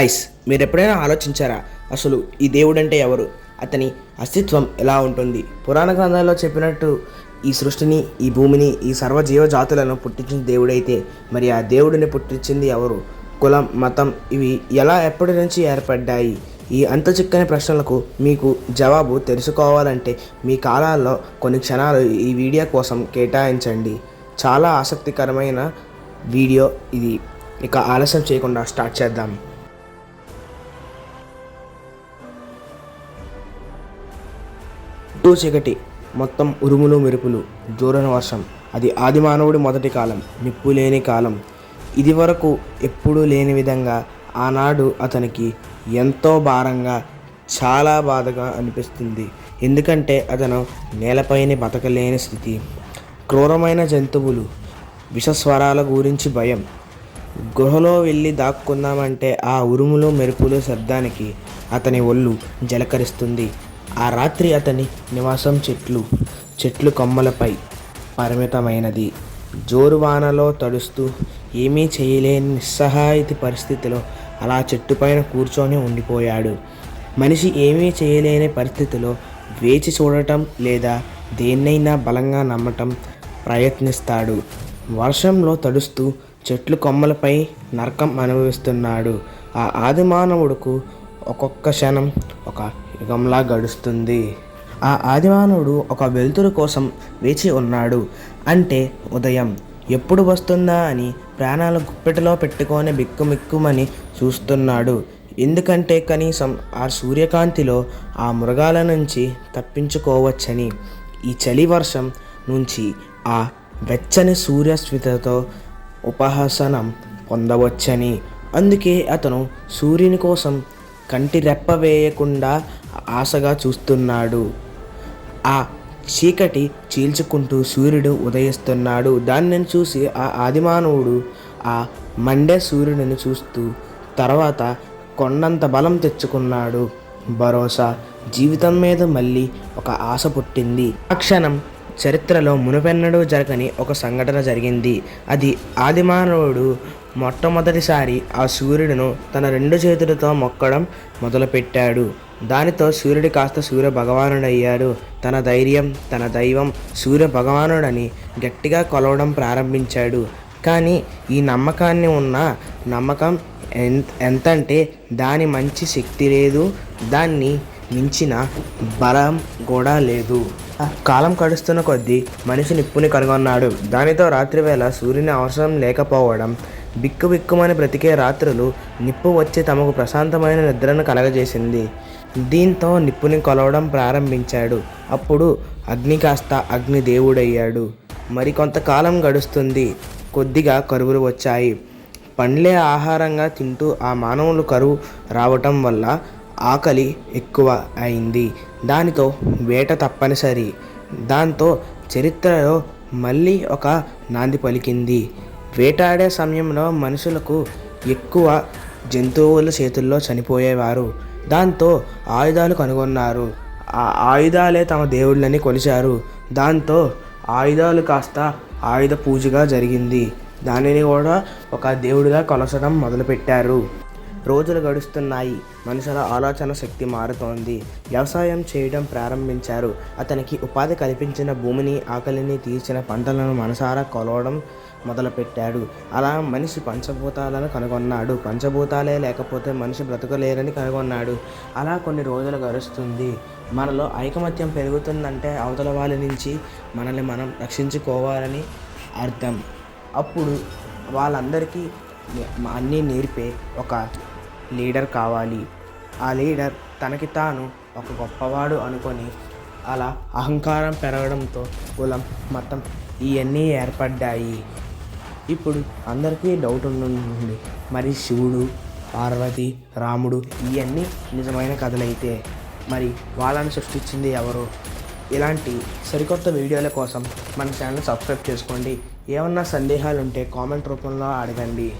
Guys మీరు ఎప్పుడైనా ఆలోచించారా? అసలు ఈ దేవుడు అంటే ఎవరు? అతని అస్తిత్వం ఎలా ఉంటుంది? పురాణ గ్రంథాల్లో చెప్పినట్టు ఈ సృష్టిని ఈ భూమిని ఈ సర్వజీవ జాతులను పుట్టించిన దేవుడైతే మరి ఆ దేవుడిని పుట్టించింది ఎవరు? కులం మతం ఇవి ఎలా ఎప్పటి నుంచి ఏర్పడ్డాయి? ఈ అంత చిక్కని ప్రశ్నలకు మీకు జవాబు తెలుసుకోవాలంటే మీ కాలాల్లో కొన్ని క్షణాలు ఈ వీడియో కోసం కేటాయించండి. చాలా ఆసక్తికరమైన వీడియో ఇది. ఇక ఆలస్యం చేయకుండా స్టార్ట్ చేద్దాం. చుట్టూ చీకటి మొత్తం ఉరుములు మెరుపులు జోరన వర్షం. అది ఆదిమానవుడి మొదటి కాలం నిప్పు లేని కాలం. ఇది వరకు ఎప్పుడూ లేని విధంగా ఆనాడు అతనికి ఎంతో భారంగా చాలా బాధగా అనిపిస్తుంది. ఎందుకంటే అతను నేలపైన బతకలేని స్థితి. క్రూరమైన జంతువులు విషస్వరాల గురించి భయం. గుహలో వెళ్ళి దాక్కుందామంటే ఆ ఉరుములు మెరుపులు శబ్దానికి అతని ఒళ్ళు జలకరిస్తుంది. ఆ రాత్రి అతని నివాసం చెట్లు చెట్లు కొమ్మలపై పరిమితమైనది. జోరువానలో తడుస్తూ ఏమీ చేయలేని నిస్సహాయతి పరిస్థితిలో అలా చెట్టుపైన కూర్చొని ఉండిపోయాడు. మనిషి ఏమీ చేయలేని పరిస్థితిలో వేచి చూడటం లేదా దేన్నైనా బలంగా నమ్మటం ప్రయత్నిస్తాడు. వర్షంలో తడుస్తూ చెట్లు కొమ్మలపై నరకం అనుభవిస్తున్నాడు. ఆ ఆదిమానవుడుకు ఒక్కొక్క క్షణం ఒక యుగంలా గడుస్తుంది. ఆ ఆదిమానవుడు ఒక వెలుతురు కోసం వేచి ఉన్నాడు. అంటే ఉదయం ఎప్పుడు వస్తుందా? అని ప్రాణాలు గుప్పెటలో పెట్టుకొని బిక్కుమిక్కుమని చూస్తున్నాడు. ఎందుకంటే కనీసం ఆ సూర్యకాంతిలో ఆ మృగాల నుంచి తప్పించుకోవచ్చని. ఈ చలి వర్షం నుంచి ఆ వెచ్చని సూర్యస్మితతో ఉపహాసనం పొందవచ్చని. అందుకే అతను సూర్యుని కోసం కంటి రెప్ప వేయకుండా ఆశగా చూస్తున్నాడు. ఆ చీకటి చీల్చుకుంటూ సూర్యుడు ఉదయిస్తున్నాడు. దాన్ని చూసి ఆ ఆదిమానవుడు ఆ మండే సూర్యుడిని చూస్తూ తర్వాత కొండంత బలం తెచ్చుకున్నాడు. భరోసా! జీవితం మీద మళ్ళీ ఒక ఆశ పుట్టింది. ఆ క్షణం చరిత్రలో మునుపెన్నడూ జరగని ఒక సంఘటన జరిగింది. అది ఆదిమానవుడు మొట్టమొదటిసారి ఆ సూర్యుడును తన రెండు చేతులతో మొక్కడం మొదలుపెట్టాడు. దానితో సూర్యుడు కాస్త సూర్య భగవానుడయ్యాడు తన ధైర్యం తన దైవం సూర్య భగవానుడని గట్టిగా కొలవడం ప్రారంభించాడు. కానీ ఈ నమ్మకాన్ని ఉన్న నమ్మకం ఎంత ఎంతంటే దాని మంచి శక్తి లేదు దాన్ని మించిన బలం కూడా లేదు. కాలం కడుస్తున్న కొద్దీ మనిషి నిప్పుని కనుగొన్నాడు. దానితో రాత్రివేళ సూర్యుని అవసరం లేకపోవడం బిక్కుబిక్కుమని బ్రతికే రాత్రులు నిప్పు వచ్చి తమకు ప్రశాంతమైన నిద్రను కలగజేసింది. దీంతో నిప్పుని కొలవడం ప్రారంభించాడు. అప్పుడు అగ్ని కాస్త అగ్ని దేవుడయ్యాడు. మరికొంతకాలం గడుస్తుంది. కొద్దిగా కరువులు వచ్చాయి. పండ్లే ఆహారంగా తింటూ ఆ మానవులు కరువు రావటం వల్ల ఆకలి ఎక్కువ అయింది. దానితో వేట తప్పనిసరి. దాంతో చరిత్రలో మళ్ళీ ఒక నాంది పలికింది. వేటాడే సమయంలో మనుషులకు ఎక్కువ జంతువుల చేతుల్లో చనిపోయేవారు. దాంతో ఆయుధాలు కనుగొన్నారు. ఆ ఆయుధాలే తమ దేవుళ్ళని కొలిచారు. దాంతో ఆయుధాలు కాస్త ఆయుధ పూజగా జరిగింది. దానిని కూడా ఒక దేవుడిగా కొలసడం మొదలుపెట్టారు. రోజులు గడుస్తున్నాయి. మనుషుల ఆలోచన శక్తి మారుతోంది. వ్యవసాయం చేయడం ప్రారంభించారు. అతనికి ఉపాధి కల్పించిన భూమిని ఆకలిని తీర్చిన పంటలను మనసారా కొలవడం మొదలుపెట్టాడు. అలా మనిషి పంచభూతాలను కనుగొన్నాడు. పంచభూతాలే లేకపోతే మనిషి బ్రతకలేరని కనుగొన్నాడు. అలా కొన్ని రోజులు గడుస్తుంది. మనలో ఐకమత్యం పెరుగుతుందంటే అవతల వాళ్ళ నుంచి మనల్ని మనం రక్షించుకోవాలని అర్థం. అప్పుడు వాళ్ళందరికీ అన్నీ నేర్పే ఒక లీడర్ కావాలి. ఆ లీడర్ తనకి తాను ఒక గొప్పవాడు అనుకొని అలా అహంకారం పెరగడంతో కులం మతం ఇవన్నీ ఏర్పడ్డాయి. ఇప్పుడు అందరికీ డౌట్ ఉంటుంది మరి శివుడు పార్వతి రాముడు ఇవన్నీ నిజమైన కథలైతే మరి వాళ్ళని సృష్టించింది ఎవరు? ఇలాంటి సరికొత్త వీడియోల కోసం మన ఛానల్ సబ్స్క్రైబ్ చేసుకోండి. ఏమన్నా సందేహాలు ఉంటే కామెంట్ రూపంలో అడగండి.